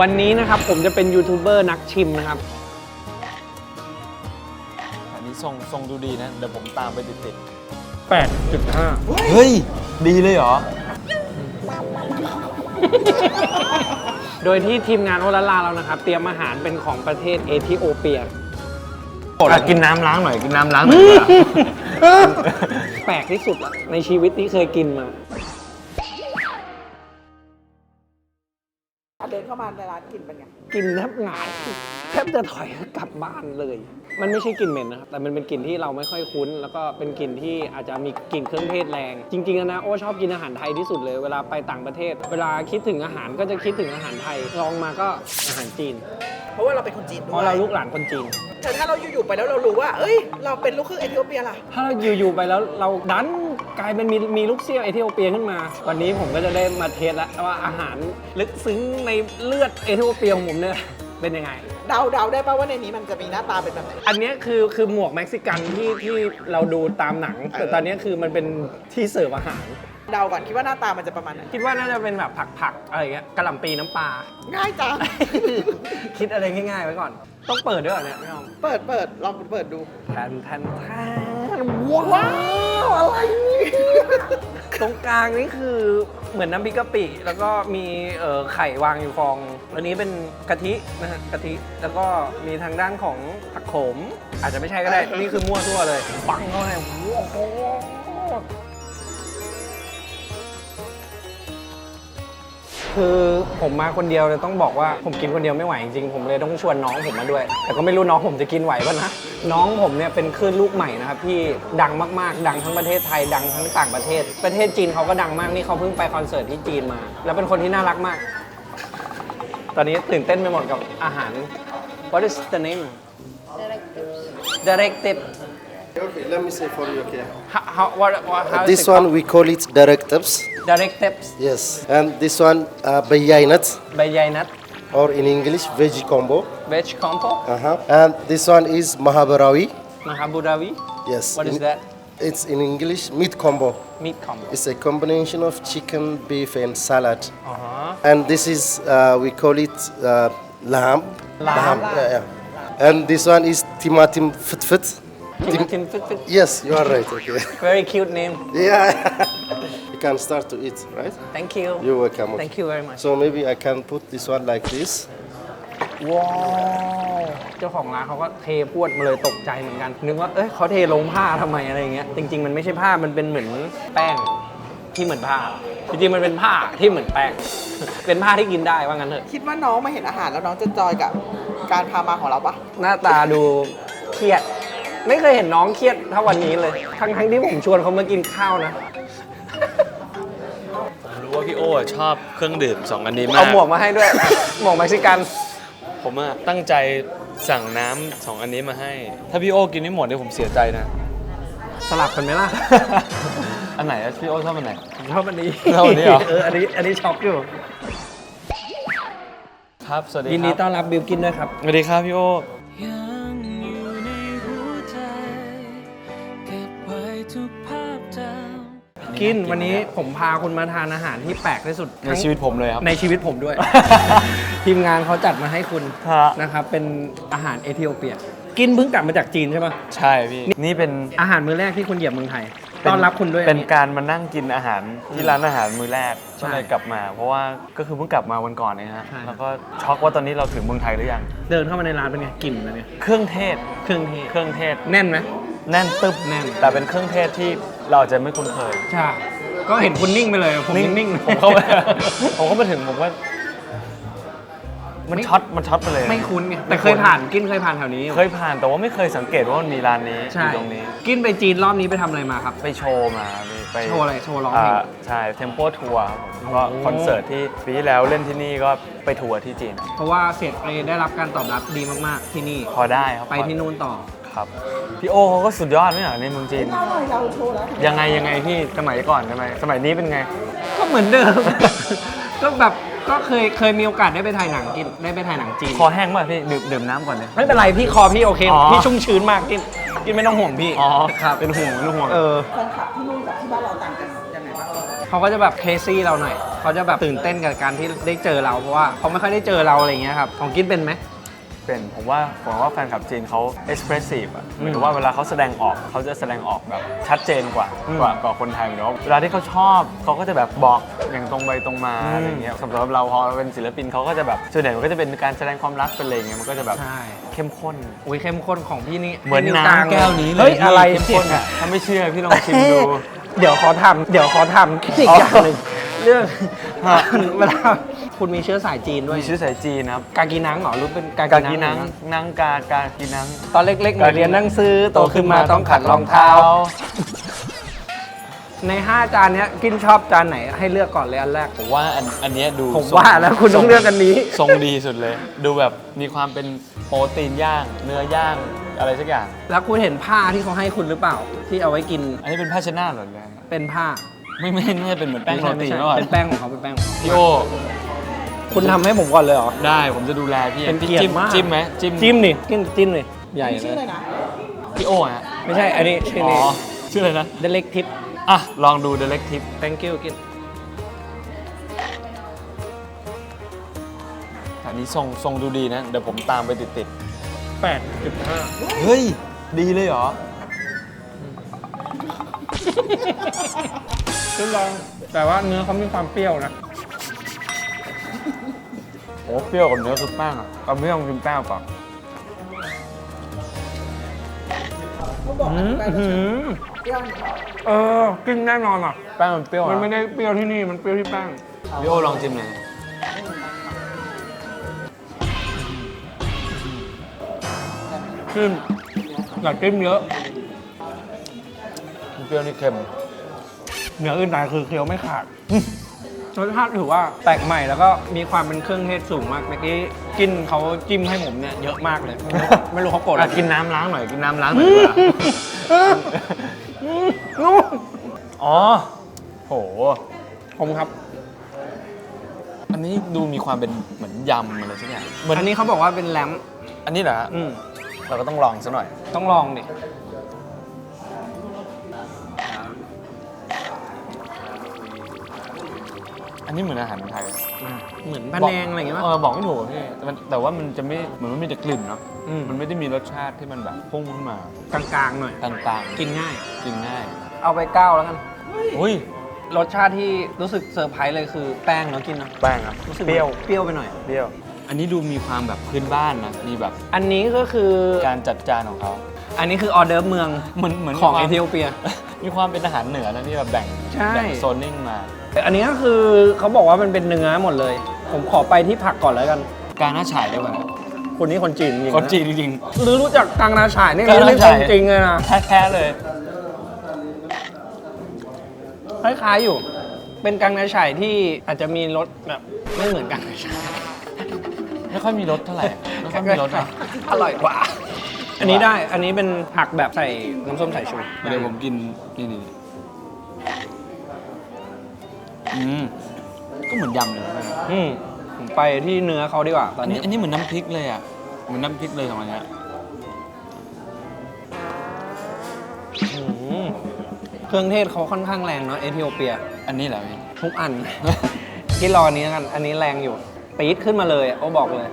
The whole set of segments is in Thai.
วันนี้นะครับผมจะเป็นยูทูบเบอร์นักชิมนะครับ อันนี้ทรงทรงดูดีนะ เดี๋ยวผมตามไปติด8.5 ๆเฮ้ย ดีเลยเหรอ โดยที่ทีมงานโอลาลาเรานะครับ เตรียมอาหารเป็นของประเทศเอธิโอเปีย อะกินน้ำล้างหน่อย กินน้ำล้างหน่อยดีกว่า แปลกที่สุดอะในชีวิตที่เคยกินมา เดินเข้ามาในร้านกินเป็นไงกินแทบหงายแทบจะถอยกลับบ้านเลย มันไม่ใช่กลิ่นเหม็นนะครับ แต่มันเป็นกลิ่นที่เราไม่ค่อยคุ้น แล้วก็เป็นกลิ่นที่อาจจะมีกลิ่นเครื่องเทศแรง จริงๆอะนะโอ้ชอบกินอาหารไทยที่สุดเลย เวลาไปต่างประเทศ เวลาคิดถึงอาหารก็จะคิดถึงอาหารไทย ลองมาก็อาหารจีน เพราะว่าเราเป็นคนจีนด้เพวยราะเราลูกหลานคนจีน แต่ถ้าเราอยู่ๆไปแล้วเรารู้ว่า เอ้ย เราเป็นลูกครึ่งเอธิโอเปียล่ะ ถ้าเราอยู่ๆไปแล้วเราดัน กลายเป็นมีมีลูกเซี่ยวเอธิโอเปียขึ้นมา วันนี้ผมก็จะได้มาเทสแล้วว่าอาหารลึกซึ้งในเลือดเอธิโอเปียของผมเนี่ยเป็นยังไง เดาเดาได้ป่าว่าในนี้มันจะมีหน้าตาเป็นแบบไหน อันเนี้ยคือคือหมวกเม็กซิกันที่ที่เราดูตามหนัง แต่ตอนเนี้ยคือมันเป็นที่เสิร์ฟอาหาร เดาก่อนคิดว่าหน้าตามันจะประมาณไหนคิดว่าน่าจะเป็นแบบผักๆอะไรอย่างเงี้ยกะหล่ำปีน้ำปลา ง่ายจัง คิดอะไรง่ายๆไว้ก่อน ต้องเปิดด้วยเหรอเนี่ยพี่น้องเปิดเปิดลองเปิดดู แทนแทนแทนว้าวอะไรเนี่ยตรงกลางนี่คือเหมือนน้ำพริกกะปิ แล้วก็มีเอ่อไข่วางอยู่ฟองอันนี้เป็นกะทินะฮะกะทิแล้วก็มีทางด้านของผักโขม อาจจะไม่ใช่ก็ได้ นี่คือมั่วทั่วเลยปังเข้าไปโอ้โห คือผมมาคนเดียวเลยต้องบอกว่าผมกินคนเดียวไม่ไหวจริงๆผมเลยต้องชวนน้องผมมาด้วย แต่ก็ไม่รู้น้องผมจะกินไหวป่ะนะน้องผมเนี่ยเป็นคลื่นลูกใหม่นะครับที่ดังมากๆ ดังทั้งประเทศไทยดังทั้งต่างประเทศ ประเทศจีนเขาก็ดังมากนี่เขาเพิ่งไปคอนเสิร์ตที่จีนมา แล้วเป็นคนที่น่ารักมาก ตอนนี้ตื่นเต้นไปหมดกับอาหาร What is the name Directive Okay, let me say for you, okay. How, how, what, what, this one we call it directives. Directives. Yes, and this one uh, beyainat or in English veggie combo. Veg combo. Uh-huh. And this one is mahabarawi. Mahaburawi. Yes. What is in- that? It's in English meat combo. Meat combo. It's a combination of chicken, beef, and salad. Uh-huh. And this is uh, we call it uh, lamb. Lamb. Yeah, yeah. And this one is timatim fit fit. ทิมทิมฟิตฟิต Yes, you are right. Okay. very cute name yeah. you can start to eat, right? thank you You're welcome. okay. thank you very much So maybe I can put this one like this. ว้าวเจ้าของร้านเขาก็เทพรวดมาเลยตกใจเหมือนกัน นึกว่า เอ้ยเขาเทลงผ้าทำไมอะไรอย่างเงี้ย จริง ๆ มันไม่ใช่ผ้า มันเป็นเหมือนแป้งที่เหมือนผ้า จริงๆ มันเป็นผ้าที่เหมือนแป้ง เป็นผ้าที่กินได้ว่างั้นเถอะ คิดว่าน้องมาเห็นอาหารแล้วน้องจะจอยกับการพามาของเราปะหน้าตาดูเครียด ไม่เคยเห็นน้องเครียดเท่าวันนี้เลย ทั้งๆที่ผมชวนเขามากินข้าวนะ ผมรู้ว่าพี่โอ้ชอบเครื่องดื่มสองอันนี้มาเอาก หมวกมาให้ด้วย หมวกเม็กซิกัน ผมอะตั้งใจสั่งน้ำสองอันนี้มาให้ ถ้าพี่โอ้กินไม่หมดเนี่ยผมเสียใจนะ สลับกันไหมล่ะ อันไหนอะพี่โอ้ชอบอันไหนผมชอบอันนี้ชอบอันนี้เหรอ เอออันนี้อันนี้ช็อกอยู่ครับ สวัสดียินคดีรับต้อนรับบิวกินด้วยครับ สวัสดีครับพี่โอ้ยังอยู่ กินวันนี้ผมพาคุณมาทานอาหารที่แปลกที่สุดในชีวิตผมเลยครับ ในชีวิตผมด้วย ทีมงานเขาจัดมาให้คุณฮะ นะครับเป็นอาหารเอธิโอเปีย กินเพิ่งกลับมาจากจีนใช่ปะใช่พี่ นี่เป็นอาหารมื้อแรกที่คุณเหยียบเมืองไทยต้อนรับคุณด้วยเป็นอั การมานั่งกินอาหารที่ร้านอาหารมื้อแรกใช่ก็เลยกลับมา เพราะว่าก็คือเพิ่งกลับมาวันก่อนเองฮะใช่ แล้วก็ช็อกว่าตอนนี้เราถึงเมืองไทยหรือยัง เดินเข้ามาในร้านเป็นไงกลิ่นอะไรเนี่ยเครื่องเทศ เครื่องเทศเครื่องเทศ แน่นไหม แน่นตึ๊บแน่น แต่เป็นเครื่องเทศที่ เราอาจจะไม่คุ้นเคยใช่ก็เห็นคุณนิ่งไปเลยผมยังนิ่งผมเข้าไปผมเข้ามาถึงผมว่ามันช็อตมันช็อตไปเลย ไม่คุ้นไงแต่เคยผ่านกินเคยผ่านแถวนี้อยู่เคยผ่านแต่ว่าไม่เคยสังเกตว่ามันมีร้านนี้อใช่ยู่ตรงนี้ กินไปจีนรอบนี้ไปทำอะไรมาครับ ไปโชว์มาไปไปโชว์อะไรโชว์ร้องเพลงาใช่เทมโ o ทัวร์ก็โอ้คอนเสิร์ตที่ปีที่แล้วเล่นที่นี่ก็ไปทัวร์ที่จีน เพราะว่าเสียงเพลงได้รับการตอบรับดีมากๆที่นี่พอได้ครับไปที่นู่นต่อ ครับพี่โอเขาก็สุดยอดไม่เหรอในเมืองจีน เราหน่อยเราโชว์แล้วยังไงยังไงพี่สมัยก่อนทำไมสมัยนี้เป็นไง ก็เหมือนเดิม ก็แบบก็เคยเคยมีโอกาสได้ไปถ่ายหนังกินได้ไปถ่ายหนังจีน คอแห้งป่ะพี่ดื่มดื่มน้ำก่อนเลย ไม่เป็นไรพี่คอพี่โอเค อ๋อ พี่ชุ่มชื้นมากกินกินไม่ต้องห่วงพี่อ๋อครับเป็นห่วงเป็นห่วงเออแฟนคลับที่นู่นกับที่บ้านเราต่างกันยังไงบ้างเขาก็จะแบบเคซี่เราหน่อยเขาจะแบบตื่นเต้นกับการที่ได้เจอเราเพราะว่าเขาไม่ค่อยได้เจอเราอะไรอย่างเงี้ยครับของกินเป็นไหม เป็นผมว่าผมว่าแฟนคลับจีนเขา expressive อะหอืมมายถึงว่าเวลาเขาแสดงออกเขาจะแสดงออกแบบชัดเจนกว่าอืมกว่ากว่าคนไทยหมายถึงว่าเวลาที่เขาชอบเขาก็จะแบบบอกอย่างตรงไปตรงมาอืมอะไรเงี้ยสำหรับเราพอเป็นศิลปินเขาก็จะแบบส่วนใหญ่มันก็จะเป็นการแสดงความรักเป็นอะไรเงี้ยมันก็จะแบบใช่เข้มข้นอุ้ยเข้มข้นของพี่นี่เหมือนให้วน้กลางำแก้วนี้เลยเฮ้ยพี่อะไรเข้มข้นอะถ้าไม่เชื่อพี่ลองชิมดู เดี๋ยวขอทำเดี๋ยวขอทำอีกอย่างหนึ่ง เรื่องฮะเวลาคุณมีเชื้อสายจีนด้วยมีชื่อสายจีนนะครับกากีนังเหรอหรือเป็นกากากีกีนันังงนังกากากีนัง ตอนเล็กๆหนูเรียนหนังสือโตขึ้นมาต้องขัดรองเท้า ใน 5 จานเนี้ยกินชอบจานไหนให้เลือกก่อนเลยอันแรก ผมว่าอันอันเนี้ยดูผมทรงว่าแล้วคุณต้องเลือกอันนี้ ทรงดีสุดเลย ดูแบบมีความเป็นโปรตีนย่าง เนื้อย่างอะไรสักอย่าง แล้วคุณเห็นผ้าที่เขาให้คุณหรือเปล่า ที่เอาไว้กินอันนี้เป็นผ้าเชดหนาเหรอเนี่ยเป็นผ้า ไม่ไม่ไม่ใช่เป็นเหมือนแป้งโรไม่ตีใช่เมื่อก่อนเป็นแป้งของเขาเป็นแป้งของเขาพี่โอคุณทำให้ผมก่อนเลยเหรอ ได้ผมจะดูแลพี่เป็นพี่เกียรติจิ้มมาก จิ้มไหมจิ้มจิ้มนี่จิ้มจิ้มนี่ใหญ่ชื่อเลเลยยนะพี่โอฮะไม่ใช่อันนี้ชื่ออ๋นี้อชื่ออะไรนะ The Leg Tip อะลองดู The Leg Tip thank you กินอันนี้ทรงทรงดูดีนะ เดี๋ยวผมตามไปติดติด8.5ๆเฮ้ย ดีเลยเหรอ ขึ้นลองแต่ว่าเนื้อเขามีความเปรี้ยวนะโอ้เปรี้ยวกับเนื้อคือแป้งอะกับไม่ต้องกินแป้งก่อนเขาบอกอธิบายรสชาติอืมเปรี้ยวหน่อยเออกินแน่นอนอะ แป้งมันเปรี้ยวมันอะไม่ได้เปรี้ยวที่นี่มันเปรี้ยวที่แป้งพี่โอลองจิ้มหน่อยขึ้นอยากจิ้มเยอะมันเปรี้ยวนี่เค็ม เหนืออื่นใดคือเคี้ยวไม่ขาด รสชาติถือว่าแปลกใหม่แล้วก็มีความเป็นเครื่องเทศสูงมากเมื่อกี้กินเขาจิ้มให้ผมเนี่ยเยอะมากเลย ไม่รู้ไม่รู้เขาโกรธอะไรอะกินน้ำล้างหน่อยกินน้ำล้างหน่อยดีกว่านู่นอ๋อโห ผมครับ อันนี้ดูมีความเป็นเหมือนยำอะไรสักอย่างเหมือนอันนี้เขาบอกว่าเป็นแรมอันนี้เหรอฮะอืมเราก็ต้องลองซะหน่อย ต้องลองดิ นนี้เหมือนอาหารไทยเหมือนพะแนงอะไรอย่างเงี้ยเอป่ะอบอกไม่ถูกอะพี่แต่มันแต่ว่ามันจะไม่เหมือนมันมีแต่กลิ่นเนาะอืมมันไม่ได้มีรสชาติที่มันแบบพุ่งขึ้นมากลางๆหน่อย ต่างๆกินง่ายกินง่ายเอาไปเก้าแล้วกัน อุ้ยรสชาติที่รู้สึกเซอร์ไพรส์เลยคือแป้งเนาะกินเนาะแป้งครับรู้สึกเปรี้ยวเปรี้ยวไปหน่อย เปรี้ยว อันนี้ดูมีความแบบพื้นบ้านนะมีแบบอันนี้ก็คือ การจัดจานของเขา อันนี้คือออเดิร์ฟเมืองเหมือนเหมือนของมีเอความธิโอเปีย มีความเป็นอาหารเหนือนะที่แบบแบ่งใช่ แบ่งโซนนิ่งมา อันนี้ก็คือเขาบอกว่ามันเป็นเนื้อหมดเลย ผมขอไปที่ผักก่อนแล้วกันการน่าฉายได้ป่ะคนนี้คนจีนจริงๆคนจีนนะจริง หรือรู้จักกังนาฉายนี่กังนี่นาเรื่องฉายจริงเลยนะๆแท้ๆเลย คล้ายๆอยู่ เป็นกังนาฉายที่อาจจะมีรสแบบไม่เหมือนกังนาฉายไม่ค่อยมีรสเท่าไหร่ไม่ค่อยมีรสอะอร่อยกว่า อันนี้ได้อันนี้เป็นผักแบบใส่น้ำส้มสายชู เดี๋ยวผมกินนี่นี่ อืมก็เหมือนยำเลยนะอืมผมไปที่เนื้อเขาดีกว่า ตออันนนี้นี้อันนี้เหมือนน้ำพริกเลยอะเหมือนน้ำพริกเลยของอันเนี้ยอืมเครื่องเทศเขาค่อนข้างแรงเนาะเอธิโอเปีย อันนี้เหรอพี่ทุกอัน ที่รออันนี้แล้วกัน อันนี้แรงอยู่ ปี๊ดขึ้นมาเลยอะโอ้บอกเลย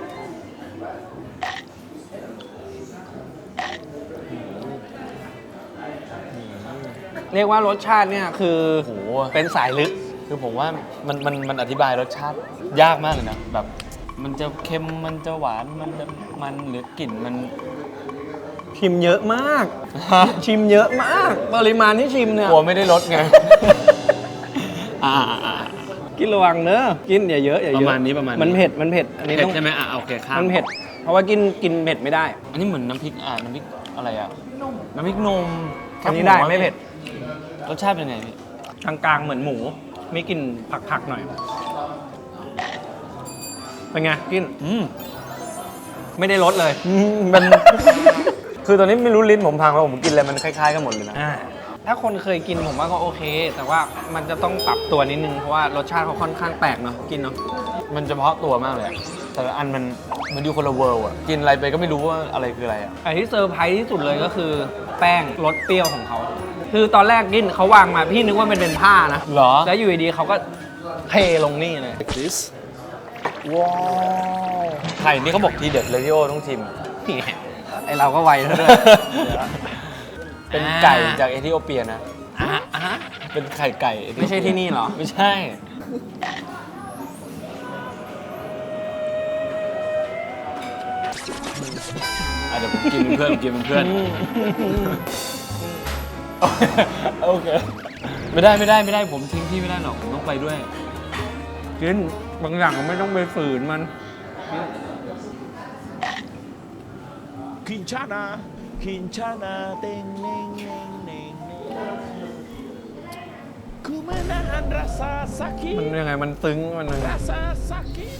เรียกว่ารสชาติเนี่ยคือ โอ้โหเป็นสายลึก คือผมว่ามันมันมันอธิบายรสชาติยากมากเลยนะแบบ มันจะเค็มมันจะหวานมันจะมันหรือกลิ่นมัน ชิมเยอะมาก ชิมเยอะมาก ปริมาณที่ชิมเนี่ยกลัวไม่ได้รสไงอ่าอ่าอ่ากินระวังเนอะกินอย่าเยอะอย่าเยอะประมาณนี้ประมาณนี้ มันเผ็ดมันเผ็ดอันนี้เผ็ดต้องใช่ไหมอะโอเคข้ามมันเผ็ด เพราะว่ากินกินเผ็ดไม่ได้ อันนี้เหมือนน้ำพริกอ่าน้ำพริกอะไรอะน้ำพริกนมอันนี้ได้ไม่เผ็ดรสชาติเป็นไงพี่กลางๆเหมือนหมูไม่กลินผักๆหน่อย เป็นไงกินอืมไม่ได้ลดเลยมัน คือตอนนี้ไม่รู้ลิ้นผมพังแล้วผมกินอะไรมันคล้ายๆกันหมดเลยนะ อ่า ถ้าคนเคยกินผมว่าก็โอเค แต่ว่ามันจะต้องปรับตัวนิดนึง เพราะว่ารสชาติเขาค่อนข้างแปลกเนาะกินเนาะ มันเฉพาะตัวมากเลยอะแต่ละอันมันมันอยู่คนละเวิร์อะกินอะไรไปก็ไม่รู้ว่าอะไรคืออะไรอะไอ้ที่เซอร์ไพรส์ที่สุดเลยก็คือ แป้งรสเปรี้ยวของเขา คือตอนแรกกินเขาวางมาพี่นึกว่ามันเป็นผ้านะเหรอ แล้วอยู่ดีๆเขาก็เทลงนี่เลย like this. ไข่นี่เขาบอกทีเด็ดเลยพี่โอต้องชิม นี่ไอเราก็ไวแล้วด้วยเป็นไก่จากเอธิโอเปียนะ อะอะเป็นไข่ไก่เอธิโอเปียไม่ใช่ที่นี่เหรอ ไม่ใช่ อะเดี๋ยวผมกินเป็นเพื่อนผมกินเป็นเพื่อน โอเค ไม่ได้ไม่ได้ไม่ได้ผมทิ้งพี่ไม่ได้หรอกผมต้องไปด้วย กินบางอย่างก็ไม่ต้องไปฝืนมัน Quinchana, Quinchana, ding, ding, ding, ding, ding. Ku menahan rasa มัน sakit, ยังไงมันซึ้งมันยังไง rasa sakit.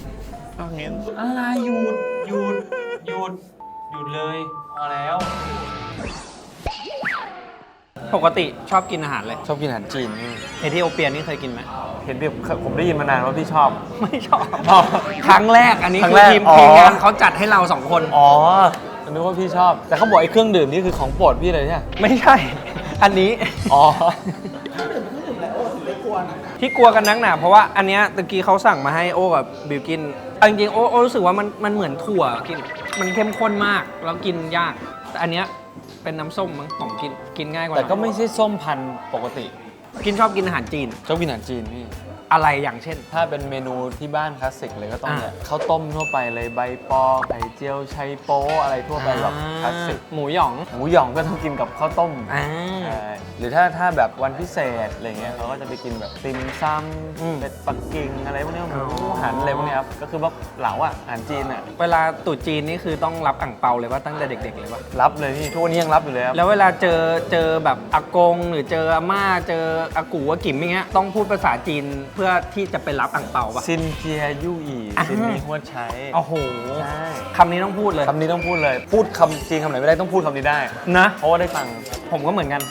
Angin อะไรหยุดหยุดหยุดหยุดเลยพอแล้ว ปกติชอบกินอาหารเลยชอบกินอาหารจีนนี่เอธิโอเปียนี่เคยกินไหม เห็นพี่ผมได้ยินมานานว่าพี่ชอบ ไม่ชอบชอบครั้งแรกอันนี้ครั้คืงอแรกทีมอ๋อ ทีมงานเขาจัดให้เราสองคน อ๋อนึกว่าพี่ชอบ แต่เขาบอกไอ้เครื่องดื่มนี่คือของโปรดพี่เลยเนี่ย ไม่ใช่ อันนี้ อ๋อ ที่กลัวกันนักหนาเพราะว่าอันเนี้ยตะกี้เขาสั่งมาให้โอ้กับบิวกินเอาจริงๆโอ้โอ้รู้สึกว่ามันมันเหมือนถั่วกินมันเข้มข้นมากแล้วกินยากแต่อันเนี้ย เป็นน้ำส้มมั้งผมกินกินง่ายกว่าแต่ก็หน่อยไม่ใช่ส้มพันธุ์ปกติ กินชอบกินอาหารจีน ชอบกินอาหารจีนพี่ อะไรอย่างเช่น ถ้าเป็นเมนูที่บ้านคลาสสิกเลยก็ต้องอ่าเนี่ยข้าวต้มทั่วไปเลยใบปอไข่เจียวไชัยโป๊อะไรทั่วไปแบบคลาสสิกหมูหยองหมูหยองก็ต้องกินกับข้าวต้มอ่าใช่หรือถ้าถ้าแบบวันพิเศษอะไรเงี้ยเขาก็จะไปกินแบบติมซัอืมมเป็ดปักกิ่งอะไรพวกเนี้ยหอ๋มูอหันอะไรพวกเนี้ยครับก็คือว่าเหลาอะอาหารจีนอะเวลาตรุ๊จีนนี่คือต้องรับอ่างเปาเลยว่าตั้งแต่เด็ก ๆ เลยว่ารับเลยพี่ทุกวันนี้ยังรับอยู่เลยครับแล้วเวลาเจอเจอแบบอากง หรือเจออาม่าเจออากูอากิมอย่างเงี้ยต้องพูดภาษาจีนเพื่อที่จะไปรับอ่างเปาปะ ซินเจียยู่อีอ่า ซินมีหัวใช้โอ้โหใช่คำนี้ต้องพูดเลยคำนี้ต้องพูดเลย พูดคำจีนคำไหนไม่ได้ต้องพูดคำนี้ได้ นะ เพราะว่าได้ตังค์ผมก็เหมือนกัน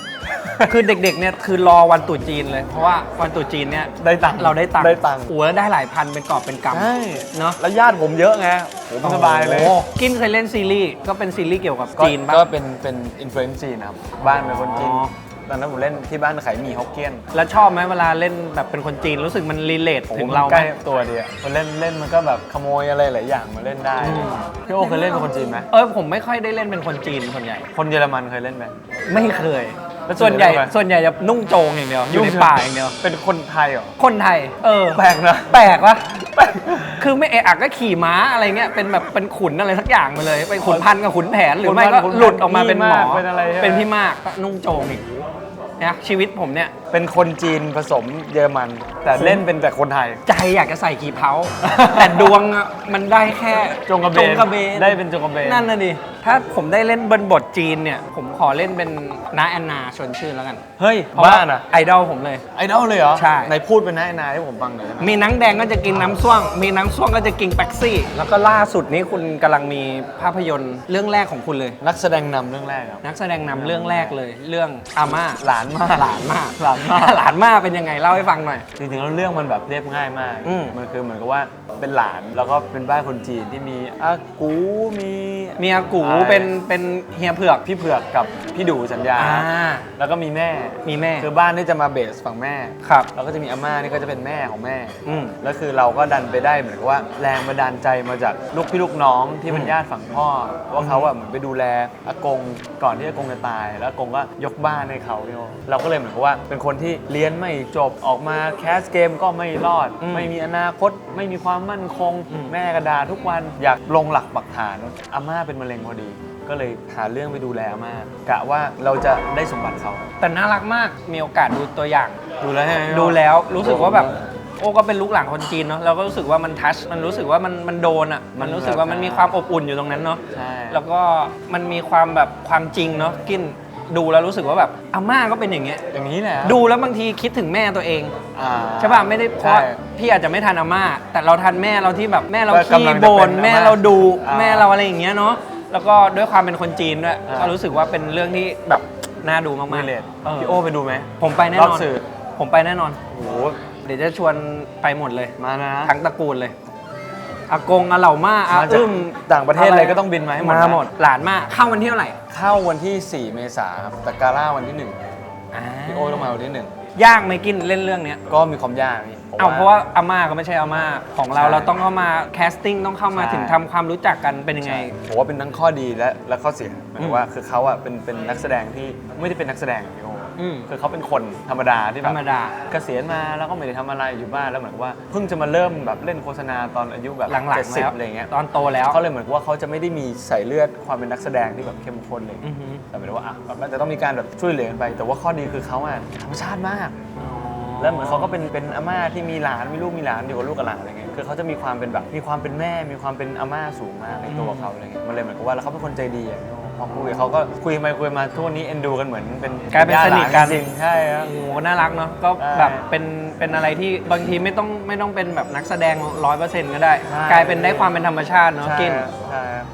คือเด็กๆ เนี่ยคือรอวันตรุษจีนเลย เพราะว่าวันตรุษจีนเนี่ยได้ตังค์เราได้ตังค์ได้ตังค์โอ้โหแล้วได้หลายพันเป็นกอบเป็นกำใช่เนาะแล้วญาติผมเยอะไงผมสบายเลย โอ้โหกินเคยเล่นซีรีส์ก็เป็นซีรีส์เกี่ยวกับก็จีนปะ ก็เป็นเป็นอินฟลูเอนซ์จีนนะครับ บ้านเป็นคนจีนอ๋อ ตอนนั้นผมเล่นที่บ้านขายหมี่ฮกเกี้ยนแล้วชอบไหมเวลาเล่นแบบเป็นคนจีนรู้สึกมันรีเลทถึงเราใกไหมล้ตัวเดียวมันเล่นเล่นมันก็แบบขโมยอะไรหลายอย่างมาเล่นได้อืมพี่โอเคยเล่นเป็นคนจีนไหมเออผมไม่ค่อยได้เล่นเป็นคนจีนส่วนใหญ่ คนเยอรมันเคยเล่นไหมไม่เคยแล้ว ส่ส่ววนนใหใหญ่ญ่ทำไมส่วนใหญ่จะนุ่งโจงอย่างเดียวอยู่ในป่าอย่างเดียว เป็นคนไทยเหรอ คนไทย เออ แปลกนะ แปลกวะแปลกคือไม่เอะอะก็ขี่ม้าอะไรเงี้ย เป็นแบบเป็นขุนอะไรสักอย่างไปเลยไปขุนพันกับขุนแผนหรือไม่ก็ขุนพันหลุดออกมาเป็นหมอพี่มากเป็นอะไรใช่ไหมเป็นพี่มากก็นุ่งโจงอีกเนี่ยชีวิตผมเนี่ย เป็นคนจีนผสมเยอรมัน แต่เล่นเป็นแต่คนไทย ใจอยากจะใส่กี่เผา แต่ดวงอะมันได้แค่จงกระเบนจงกระเบนได้เป็นจงกระเบนนั่นน่ะดิ ถ้าผมได้เล่นบนบทจีนเนี่ย ผมขอเล่นเป็นน้าแอนนาชวนชื่นแล้วกัน เฮ้ยเพราะบ้าว่าน่ะ ไอดอลผมเลย ไอดอลเลยเหรอใช่ ไหนพูดเป็นนายนายให้ผมฟังหน่อยได้ไหมมีนังแดงก็จะกินน้ำส้วง มีน้ำส้วงก็จะกินแป๊กซี่ แล้วก็ล่าสุดนี้คุณกำลังมีภาพยนตร์เรื่องแรกของคุณเลย นักแสดงนำเรื่องแรกครับ นักแสดงนำเรื่องแรกเลย เรื่องอาม่าหลานมากหลานมาก หลานมากหลานมากเป็นยังไงเล่าให้ฟังหน่อย จริงๆแล้วเรื่องมันแบบเรียบง่ายมาก อืม มันคือเหมือนกับว่าเป็นหลานแล้วก็เป็นบ้านคนจีนที่มีอากูมี เมียกูเป็นเป็นเฮียเผือกพี่เผือกกับพี่ดูสัญญา อ่า แล้วก็มีแม่มีแม่ คือบ้านนี่จะมาเบสฝั่งแม่ครับ แล้วก็จะมีอาม่านี่ก็จะเป็นแม่ของแม่อืม แล้วคือเราก็ดันไปได้เหมือนกับว่าแรงบันดาลใจมาจากลูกพี่ลูกน้องที่เป็นอืมญาติฝั่งพ่อว่าเขาอะเหมือนไปดูแลอากงก่อนที่อากงจะตาย แล้วอากงก็ยกบ้านให้เขาพี่โอเราก็เลยเหมือนกับว่าเป็นคนที่เรียนไม่จบออกมาแคสเกมก็ไม่รอด อืม ไม่มีอนาคตไม่มีความมั่นคงอืมแม่กระดาทุกวันอยากลงหลักปักฐานอาม่าเป็นมะเร็งพอดี ก็เลยหาเรื่องไปดูแลอาม่ากะว่าเราจะได้สมบัติเขาแต่น่ารักมาก มีโอกาสดูตัวอย่าง ดูแล้วใช่ไหมดูแล้วรู้สึกว่าแบบ โอ้ก็เป็นลูกหลานคนจีนเนาะเราก็รู้สึกว่ามันทัชมันรู้สึกว่ามันมันโดนอะมันรู้สึกว่ามันมีความอบอุ่นอยู่ตรงนั้นเนาะใช่แล้วก็มันมีความแบบความจริงเนาะกิน ดูแล้วรู้สึกว่าแบบอาม่าก็เป็นอย่างเงี้ย อย่างนี้แหละดูแล้วบางทีคิดถึงแม่ตัวเอง อ่า ใช่ป่ะไม่ได้เพราะใช่พี่อาจจะไม่ทันอาม่า แต่เราทันแม่เราที่แบบแม่เราก็ขี้กำลังจะบ่เป็นนอาม่าแม่เราดูอ่าแม่เราอะไรอย่างเงี้ยเนาะแล้วก็ด้วยความเป็นคนจีนด้วยอ่า ก็รู้สึกว่าเป็นเรื่องที่แบบน่าดูมากมีๆเลดเออพี่โอไปดูไหม ผมไปแน่นรออนบสื่อ ผมไปแน่นอน โอ้โหเดี๋ยวจะชวนไปหมดเลยมานะ ทั้งตระกูลเลย อากงอาเหล่าม่าอามาจากอึ้มต่างประเทศเลยก็ต้องบินมาให้หมดมานะ หมด หลานมาเข้าวันที่เท่าไหร่เข้าวันที่ 4 เมษายนครับแต่กาล่าวันที่1อ่าพี่โอต้องมาวันที่1ยากไหมกินเล่นเรื่องเนี้ยก็มีความยากนี่ผมเอาเพราะว่าอาม่าก็ไม่ใช่อาม่าของเราใช่เราต้องเข้ามาแคสติ้งต้องเข้ามาใช่ ถึงทำความรู้จักกันเป็นยังไงผมว่าเป็นทั้งข้อดีและและข้อเสียหมายอืถึมงว่าคือเขาอะเป็นเป็นนักแสดงที่ไม่ได้เป็นนักแสดงพี่โอ อืม คือเขาเป็นคนธรรมดาที่แบบธรรมดา เกษียณมาแล้วก็ไม่ได้ทำอะไรอยู่บ้านแล้วเหมือนกับว่าเพิ่งจะมาเริ่มแบบเล่นโฆษณาตอนอายุแบบหลังเจ็ดๆสิบแล้วอะไรเงี้ยตอนโตแล้วเขาเลยเหมือนกับว่าเขาจะไม่ได้มีใส่เลือดความเป็นนักแสดงที่แบบเข้มข้นเลยอือฮึแต่หมายถึงว่าอะก็จะต้องมีการแบบช่วยเหลือกันไป แต่ว่าข้อดีคือเขาอะธรรมชาติมาก แล้วเหมือนเขาก็เป็นเป็นอาม่าที่มีหลานมีลูกมีหลานอยู่กับลูกกับหลานอะไรเงี้ยคือเขาจะมีความเป็นแบบมีความเป็นแม่มีความเป็นอาม่าสูงมากในตัวเขาอะไรเงี้ยมันเลยเหมือนกับว่าแล้วเขาเป็นคนใจดีอะ พอคุยกับเขาก็คุยไปคุยมาทุกวันนี้เอ็นดูกันเหมือนเป็นกลายเป็นสนิทกันญาติหลาจริงๆใช่ครับ โอ้โหน่ารักเนาะก็ใช่แบบเป็นเป็นอะไรที่บางทีไม่ต้องไม่ต้องเป็นแบบนักแสดงร้อยเปอร์เซ็นต์ก็ได้ ใช่ กลายเป็นได้ความเป็นธรรมชาติเนาะใช่กินใช่ครับ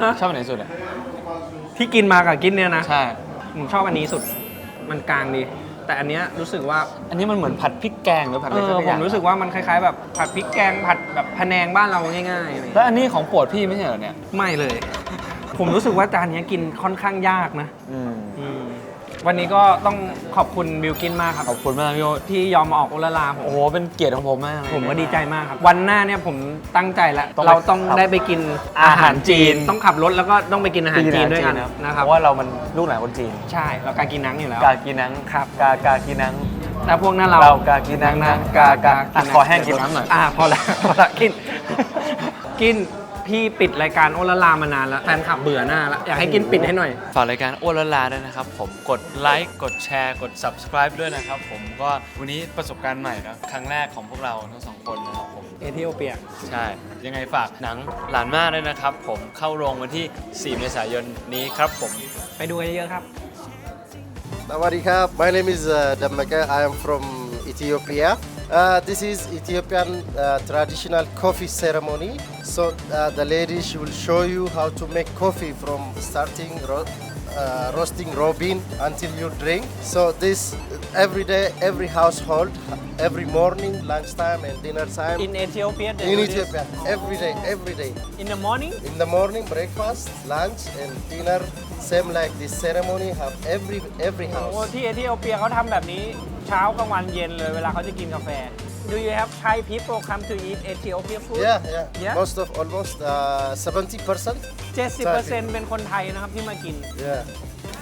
ฮะชอบอันไหนสุดอะที่กินมากับกินเนี่ยนะ ใช่ ผมชอบอันนี้สุด มันกลางดี แต่อันเนี้ยรู้สึกว่าอันนี้มันเหมือนผัดพริกแกงหรือผัดเออะไรอสักผอย่ามงรู้สึกว่ามันคล้ายๆ แบบผัดพริกแกงผัดแบบพะแนงบ้านเราง่ายๆอะไรอย่างแล้เงี้ยวอันนี้ของโปรดพี่ไม่ใช่เหรอเนี่ย ไม่เลย ผมรู้สึกว่าจานเนี้ยกินค่อนข้างยากนะอืม อืม วันนี้ก็ต้องขอบคุณบิวกินมากครับขอบคุณมากพี่โอที่ยอมมาออกโอละลาผม โอ้โหเป็นเกียรติของผมมากเลยผมก็ดีใจมากครับ วันหน้าเนี่ยผมตั้งใจแล้วต้องไปเราต้องขับได้ไปกินอาหารจีน ต้องขับรถแล้วก็ต้องไปกินอาหารจีนด้วยกันนะครับเพราะว่าเรามันลูกหลานคนจีน ใช่ เราการกินนังอยู่แล้ว กากีนังครับกากากีนังแต่พวกนั้นเราเรากากินนังนะกากาอะขอแห้งกินน้ำหน่อยอ่าพอแล้วพอแล้วกิน กิน พี่ปิดรายการโอละลามานานแล้วแฟนคลับเบื่อหน้าแล้วอยากให้กินปิดให้หน่อย ฝากรายการโอละลาด้วยนะครับผมกดไลค์กดแชร์กด subscribe ด้วยนะครับผมก็วันนี้ประสบการณ์ใหม่นะครั้งแรกของพวกเราทั้งสองคนนะครับผมเอธิโอเปีย ใช่ ยังไงฝากหนังหลานมากด้วยนะครับ ผมเข้าโรงวันที่ 4 เมษายนนี้ครับผม ไปดูกันเยอะๆครับ Sawadee My name is uh, Dammaka. I am from Ethiopia. Uh, this is Ethiopian uh, traditional coffee ceremony. So uh, the lady she will show you how to make coffee from starting ro- uh, roasting raw bean until you drink. So this every day, every household, every morning, lunchtime, and dinner time In Ethiopia they in do this Ethiopia. Every day, every day. in the morning In the morning, breakfast, lunch, and dinner. Same like this ceremony have every every โอ้ house. ที่เอธิโอเปียเขาทำแบบนี้ เช้ากลางวันเย็นเลยเวลาเขาจะกินกาแฟ Do you have Thai people come to eat Ethiopia food Yeah, yeah. Yeah? Most of almost uh, 70%. 70%เป็นคนไทยนะครับที่มากิน Yeah.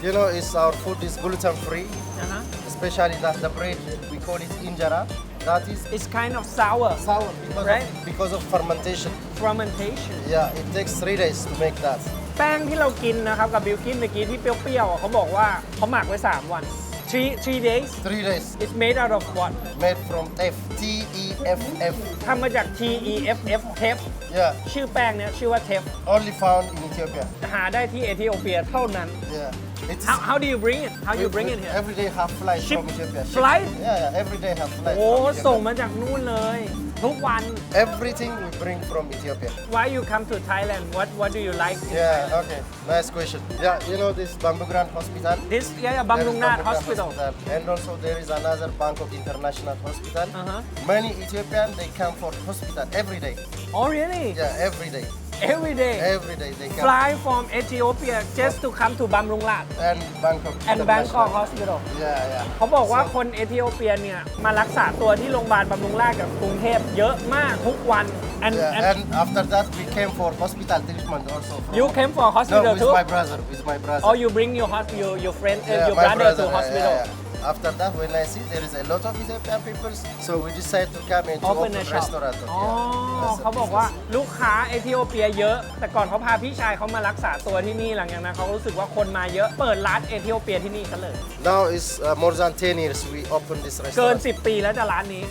You know, it's our food is gluten free, นะฮะ especially that the bread we call it injera. That is It's kind of sour sour because, Right. of, because of fermentation. fermentation Yeah, it takes three days to make that. แป้งที่เรากินนะครับกับบิลกินเมื่อกี้ที่เปรี้ยวๆอะเขาบอกว่าเขาหมักไว้ 3 วัน three three days Three days it's made out of what made from F T E F F. ทำมาจาก T E F F เทฟ Yeah, ชื่อแป้งเนี้ยชื่อว่าเทฟ only found in Ethiopia. หาได้ที่เอธิโอเปียเท่านั้น Yeah. It's how how do you bring it how you bring it here Every day have flight Ship- from Ethiopia. Ship- flight? Yeah, yeah. Every day have flight. โอ้ from ส่ง Ethiopia. มาจากนู่นเลย ทุกวัน Everything we bring from Ethiopia. why you come to Thailand what what do you like Yeah, okay. Nice question. Yeah, you know this Bamboo Grand Hospital? this yeah yeah There is Bamlung Nath Bamboo Grand Hospital And also there is another Bangkok International Hospital. Uh-huh. Many Ethiopians, they come for hospital every day. oh really Yeah, every day. Every day Every day they come. fly from Ethiopia just to come to Bamlung Lat And Bangkok and International. Bangkok Hospital Yeah, yeah. เขาบอกว่าคนเอธิโอเปียเนี่ยมารักษาตัวที่โรงพยาบาลบำรุงราษฎร์กับกรุงเทพเยอะมากทุกวัน and, Yeah, and and after that we came for hospital treatment also. From you came for no, hospital with too my brother, with my brother. or you bring your hus- your your friend uh, Yeah, your my brother, to yeah, hospital yeah, yeah. After that, when I see there is a lot of Ethiopian people, so we decide to come and to open open a shop restaurant. อ๋อ Yeah, that's a เขาบอกว่า business. ลูกค้าเอธิโอเปียเยอะ แต่ก่อนเขาพาพี่ชายเขามารักษาตัวที่นี่หลังจากนั้นเขารู้สึกว่าคนมาเยอะเปิดร้านเอธิโอเปียที่นี่ซะเลย Now it's uh, more than 10 years we open this เกิน restaurant. 10 ปีแล้วจะร้านนี้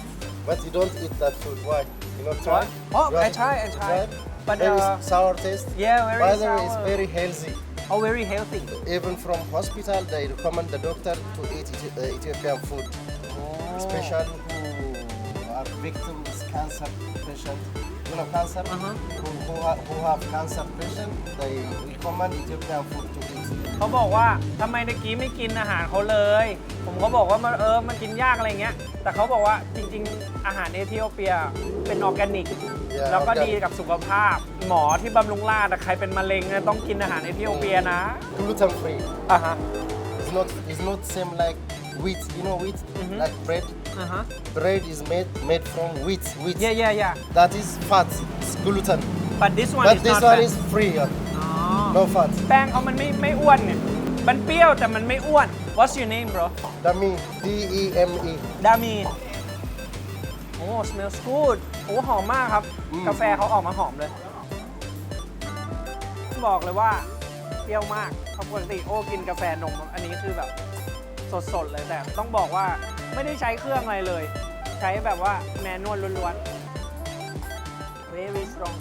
But you don't eat that food. Why? You not try? What? Oh, You I have- try, I try. Right? But, very uh, sour taste. yeah, very By the way, it's sour. very healthy. Oh very healthy Even from hospital, they recommend the doctor to eat Ethi- uh, Ethiopian food, especially who are victims cancer patient. You know cancer. Uh-huh. Who, who, ha- who have cancer patient, they recommend Ethiopian food to eat. เขาบอกว่าทำไมตะกี้ไม่กินอาหารเขาเลย ผมก็บอกว่ามันเออมันกินยากอะไรเงี้ย แต่เขาบอกว่าจริง ๆ อาหารเอธิโอเปียเป็นออร์แกนิก Yeah, แล้วก็ organic. ดีกับสุขภาพ หมอที่บำรุงราษฎร์อะใครเป็นมะเร็งเนี่ยต้องกินอาหารเอธิโอเปียนะ Gluten free. อะฮะ It's not is not same like wheat. You know wheat, like bread. อ่าฮะ Bread is made made from wheat. Wheat. yeah yeah yeah That is fat. It's gluten. but this one but is this not one fat is free. uh, อ๋อ No fat. แป้งเขามันไม่ไม่อ้วนเนี่ย มันเปรี้ยวแต่มันไม่อ้วน What's your name bro Dami. D E M E. ดามีโอ้ smells good โอ้หอมมากครับกาแฟเขาออกมาหอมเลย บอกเลยว่าเปรี้ยวมากเพราะปกติโอ้กินกาแฟนม อันนี้คือแบบสดๆเลยแต่ต้องบอกว่าไม่ได้ใช้เครื่องอะไรเลย ใช้แบบว่าแมนนวลล้วนๆ very strong